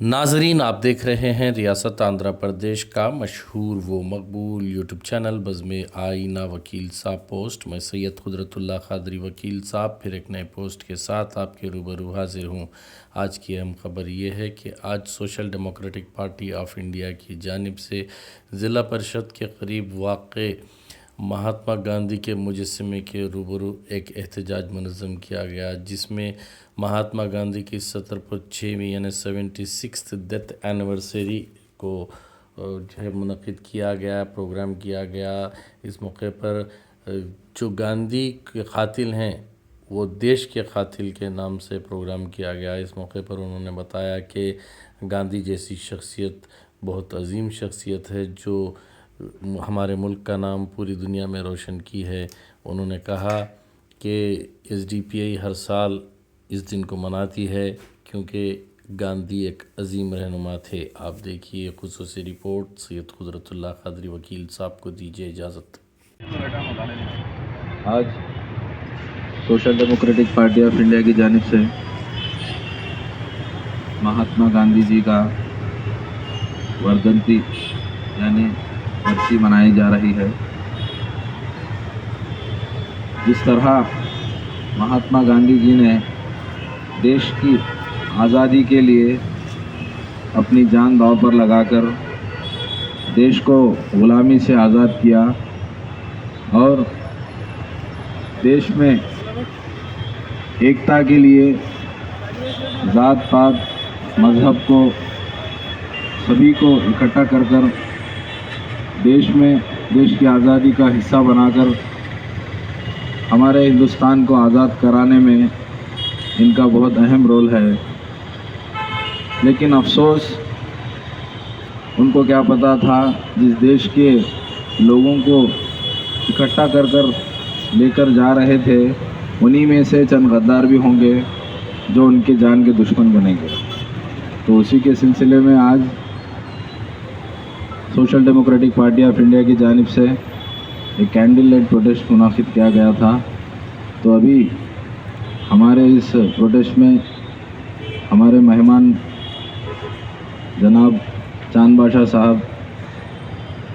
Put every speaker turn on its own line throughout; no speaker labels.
नाजरीन, आप देख रहे हैं रियासत आंध्र प्रदेश का मशहूर व मकबूल यूट्यूब चैनल। बज़म आईना वकील साहब पोस्ट, मैं सैयद कुदरतुल्ला खादरी वकील साहब, फिर एक नए पोस्ट के साथ आपके रूबरू हाजिर हूँ। आज की अहम खबर ये है कि आज social democratic party of India की जानब से ज़िला परिषद के करीब वाक़ महात्मा गांधी के मुजस्मे के रूबरू एक एहतजाज मनज़म किया गया, जिसमें महात्मा गांधी की सत्तर पर छवीं यानी सेवेंटी सिक्स डेथ एनिवर्सरी को जो है मुनद किया गया, प्रोग्राम किया गया। इस मौके पर जो गांधी के कातिल हैं, वो देश के कातिल के नाम से प्रोग्राम किया गया। इस मौके पर उन्होंने बताया कि गांधी जैसी शख्सियत बहुत अजीम शख्सियत है, जो हमारे मुल्क का नाम पूरी दुनिया में रोशन की है। उन्होंने कहा कि एस डी पी आई हर साल इस दिन को मनाती है, क्योंकि गांधी एक अजीम रहनुमा थे। आप देखिए खसूस रिपोर्ट, सैयद कुदरतुल्ला खादरी वकील साहब को दीजिए इजाज़त।
आज social democratic party of India की जानब से महात्मा गांधी जी का वर्धंती यानी बरसी मनाई जा रही है। जिस तरह महात्मा गांधी जी ने देश की आज़ादी के लिए अपनी जान दाव पर लगाकर देश को गुलामी से आज़ाद किया और देश में एकता के लिए ज़ात पात मज़हब को सभी को इकट्ठा कर कर देश में देश की आज़ादी का हिस्सा बनाकर हमारे हिंदुस्तान को आज़ाद कराने में इनका बहुत अहम रोल है। लेकिन अफसोस, उनको क्या पता था जिस देश के लोगों को इकट्ठा कर कर लेकर जा रहे थे, उन्हीं में से चंद गद्दार भी होंगे जो उनके जान के दुश्मन बनेंगे। तो उसी के सिलसिले में आज social democratic party of India की जानब से एक कैंडल लाइट प्रोटेस्ट मुनाफिद किया गया था। तो अभी हमारे इस प्रोटेस्ट में हमारे मेहमान जनाब चाँद बादशाह साहब,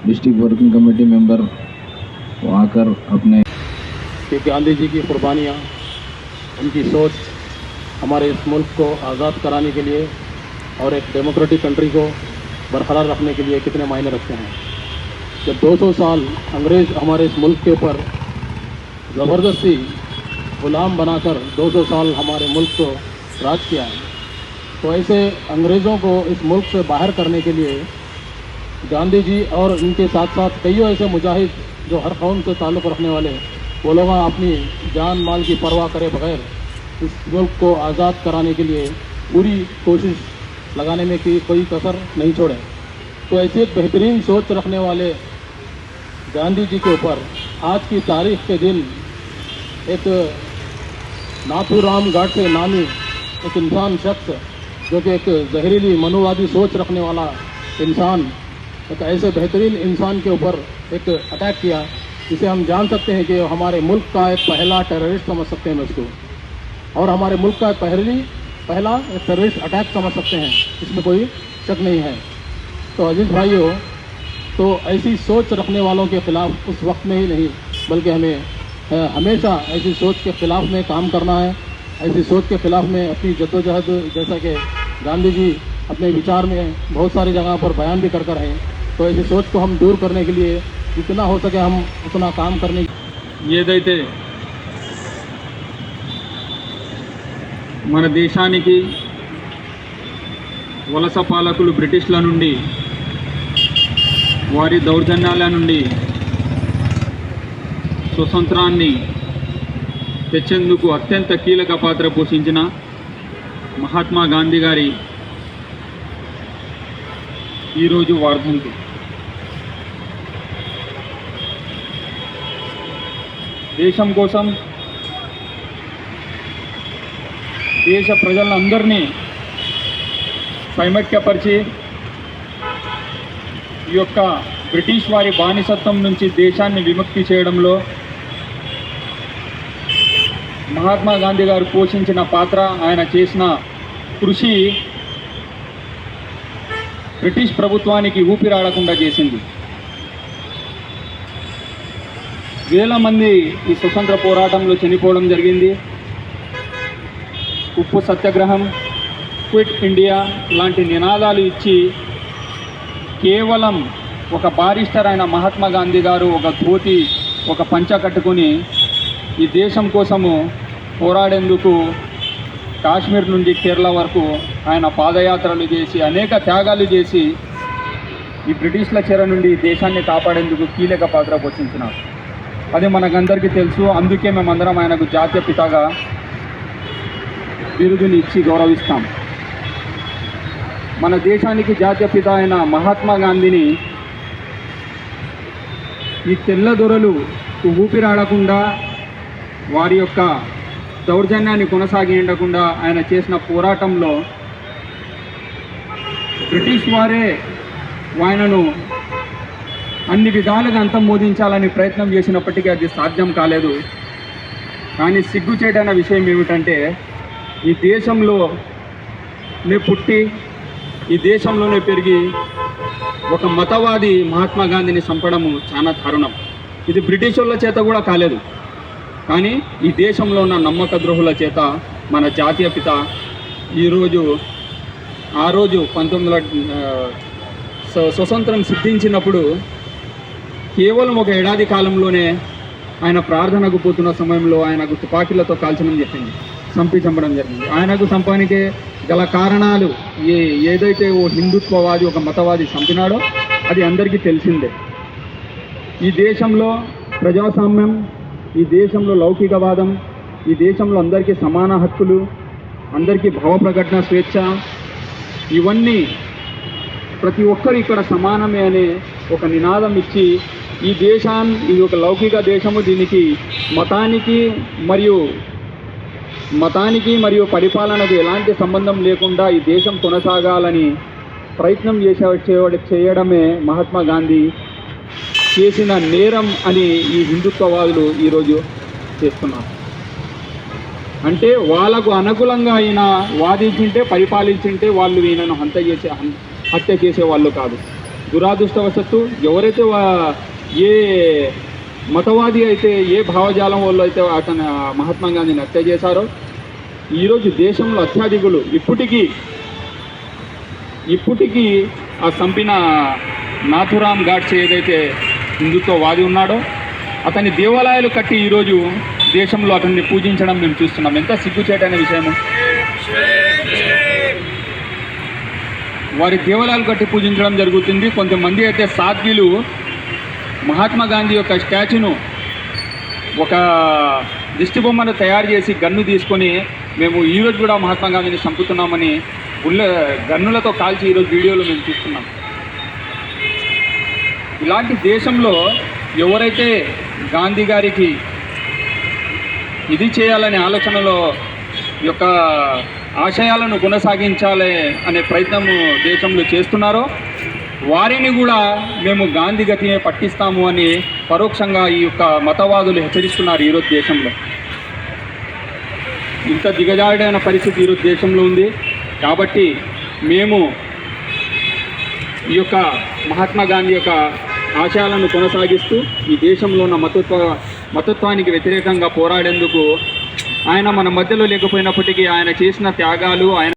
डिस्ट्रिक्ट वर्किंग कमेटी मेंबर, वो आकर अपने
गांधी जी की कुर्बानियाँ, उनकी सोच हमारे इस मुल्क को आज़ाद कराने के लिए और एक डेमोक्रेटिक कंट्री को बरकरार रखने के लिए कितने मायने रखते हैं। जब 200 साल अंग्रेज़ हमारे इस मुल्क के ऊपर ज़बरदस्ती ग़ुलाम बनाकर 200 साल हमारे मुल्क को राज किया है तो ऐसे अंग्रेज़ों को इस मुल्क से बाहर करने के लिए गांधी जी और इनके साथ साथ कई ऐसे मुजाहिद जो हर कौम से ताल्लुक़ रखने वाले, वो लोग अपनी जान माल की परवाह करे बगैर इस मुल्क को आज़ाद कराने के लिए पूरी कोशिश लगाने में की कोई कसर नहीं छोड़े। तो ऐसी बेहतरीन सोच रखने वाले गांधी जी के ऊपर आज की तारीख के दिन एक नाथूराम गाडसे नामी एक इंसान शख्स, जो कि एक जहरीली मनुवादी सोच रखने वाला इंसान, एक ऐसे बेहतरीन इंसान के ऊपर एक अटैक किया, जिसे हम जान सकते हैं कि हमारे मुल्क का एक पहला टेररिस्ट समझ सकते हैं उसको। और हमारे मुल्क का पहली पहला टेररिस्ट अटैक समझ सकते हैं। इसमें कोई शक नहीं है। तो अज़ीज़ भाइयों तो ऐसी सोच रखने वालों के ख़िलाफ़ उस वक्त में ही नहीं, बल्कि हमें हमेशा ऐसी सोच के ख़िलाफ़ में काम करना है। ऐसी सोच के ख़िलाफ़ में अपनी जद्दोजहद, जैसा कि गांधी जी अपने विचार में बहुत सारी जगह पर बयान भी कर कर हैं तो ऐसी सोच को हम दूर करने के लिए जितना हो सके हम उतना काम करने
ये देते మన దేశానికి వలస పాలకులు బ్రిటిష్ల నుండి వారి దౌర్జన్యాల నుండి స్వతంత్రాన్ని తెచ్చేందుకు అత్యంత కీలక పాత్ర పోషించిన మహాత్మా గాంధీ గారి ఈరోజు వర్ధంతి దేశం కోసం దేశ ప్రజలందరినీ సైమక్యపరిచి ఈ యొక్క బ్రిటిష్ వారి బానిసత్వం నుంచి దేశాన్ని విముక్తి చేయడంలో మహాత్మా గాంధీ గారు పోషించిన పాత్ర ఆయన చేసిన కృషి బ్రిటిష్ ప్రభుత్వానికి ఊపిరాడకుండా చేసింది. వేల మంది ఈ స్వతంత్ర పోరాటంలో చనిపోవడం జరిగింది. ఉప్పు సత్యాగ్రహం క్విట్ ఇండియా లాంటి నినాదాలు ఇచ్చి కేవలం ఒక బారిస్టర్ అయిన మహాత్మా గాంధీ గారు ఒక ధోతి ఒక పంచ కట్టుకొని ఈ దేశం కోసము పోరాడేందుకు కాశ్మీర్ నుండి కేరళ వరకు ఆయన పాదయాత్రలు చేసి అనేక త్యాగాలు చేసి ఈ బ్రిటిష్ల చెర నుండి దేశాన్ని కాపాడేందుకు కీలక పాత్ర పోషించినారు. అది మనకందరికీ తెలుసు. అందుకే మేమందరం ఆయనకు జాతీయ పితాగా బిరుదుని ఇచ్చి గౌరవిస్తాం. మన దేశానికి జాతీయ పిత అయిన మహాత్మా గాంధీని ఈ తెల్ల దొరలు ఊపిరాడకుండా వారి యొక్క దౌర్జన్యాన్ని కొనసాగించకుండా ఆయన చేసిన పోరాటంలో బ్రిటిష్ వారే ఆయనను అన్ని విధాలుగా అంతమోదించాలని ప్రయత్నం చేసినప్పటికీ అది సాధ్యం కాలేదు. కానీ సిగ్గుచేటైన విషయం ఏమిటంటే ఈ దేశంలో నే పుట్టి ఈ దేశంలోనే పెరిగి ఒక మతవాది మహాత్మా గాంధీని చంపడము చాలా దారుణం. ఇది బ్రిటిష్ వాళ్ళ చేత కూడా కాలేదు. కానీ ఈ దేశంలో ఉన్న నమ్మక ద్రోహుల చేత మన జాతీయ పిత ఈరోజు ఆ రోజు పంతొమ్మిది వందల స్వతంత్రం సిద్ధించినప్పుడు కేవలం ఒక ఏడాది కాలంలోనే ఆయన ప్రార్థనకు పోతున్న సమయంలో ఆయనకు తుపాకీలతో కాల్చడం చెప్పింది. చంపి చంపడం జరిగింది. ఆయనకు చంపడానికి గల కారణాలు ఏ ఏదైతే ఓ హిందుత్వవాది ఒక మతవాది చంపినాడో అది అందరికీ తెలిసిందే. ఈ దేశంలో ప్రజాస్వామ్యం ఈ దేశంలో లౌకికవాదం ఈ దేశంలో అందరికీ సమాన హక్కులు అందరికీ భావప్రకటన స్వేచ్ఛ ఇవన్నీ ప్రతి ఒక్కరు ఇక్కడ సమానమే అనే ఒక నినాదం ఇచ్చి ఈ దేశాన్ని ఇది ఒక లౌకిక దేశము దీనికి మతానికి మరియు మతానికి మరియు పరిపాలనకు ఎలాంటి సంబంధం లేకుండా ఈ దేశం కొనసాగాలని ప్రయత్నం చేసే చేయడమే మహాత్మా గాంధీ చేసిన నేరం అని ఈ హిందుత్వవాదులు ఈరోజు చేస్తున్నారు. అంటే వాళ్ళకు అనుకూలంగా ఆయన వాదించుంటే పరిపాలించుంటే వాళ్ళు ఈయనను హత్య చేసే హత్య చేసే వాళ్ళు కాదు. దురాదృష్టవశత్తు ఎవరైతే వా- ఏ మతవాది అయితే ఏ భావజాలం వాళ్ళు అయితే అతను మహాత్మా గాంధీని హత్య చేశారో ఈరోజు దేశంలో అత్యధికులు ఇప్పటికీ ఇప్పటికీ ఆ చంపిన నాథురామ్ గాడ్సే ఏదైతే హిందుత్వవాది ఉన్నాడో అతని దేవాలయాలు కట్టి ఈరోజు దేశంలో అతన్ని పూజించడం మేము చూస్తున్నాం. ఎంత సిగ్గుచేటైన విషయము. వారి దేవాలయాలు కట్టి పూజించడం జరుగుతుంది. కొంతమంది అయితే సాధ్యులు మహాత్మా గాంధీ యొక్క స్టాచ్యూను ఒక దిష్టి బొమ్మను తయారు చేసి గన్ను తీసుకొని మేము ఈరోజు కూడా మహాత్మా గాంధీని చంపుతున్నామని బుల్ల గన్నులతో కాల్చి ఈరోజు వీడియోలు మేము చూస్తున్నాం. ఇలాంటి దేశంలో ఎవరైతే గాంధీ గారికి ఇది చేయాలనే ఆలోచనలో యొక్క ఆశయాలను కొనసాగించాలి అనే ప్రయత్నము దేశంలో చేస్తున్నారో వారిని కూడా మేము గాంధీ గతినే పట్టిస్తాము అని పరోక్షంగా ఈ యొక్క మతవాదులు హెచ్చరిస్తున్నారు ఈరోజు దేశంలో. ఇంత దిగజారిడైన పరిస్థితి ఈరోజు దేశంలో ఉంది. కాబట్టి మేము ఈ యొక్క మహాత్మా గాంధీ యొక్క ఆశయాలను కొనసాగిస్తూ ఈ దేశంలో ఉన్న మతత్వ మతత్వానికి వ్యతిరేకంగా పోరాడేందుకు ఆయన మన మధ్యలో లేకపోయినప్పటికీ ఆయన చేసిన త్యాగాలు ఆయన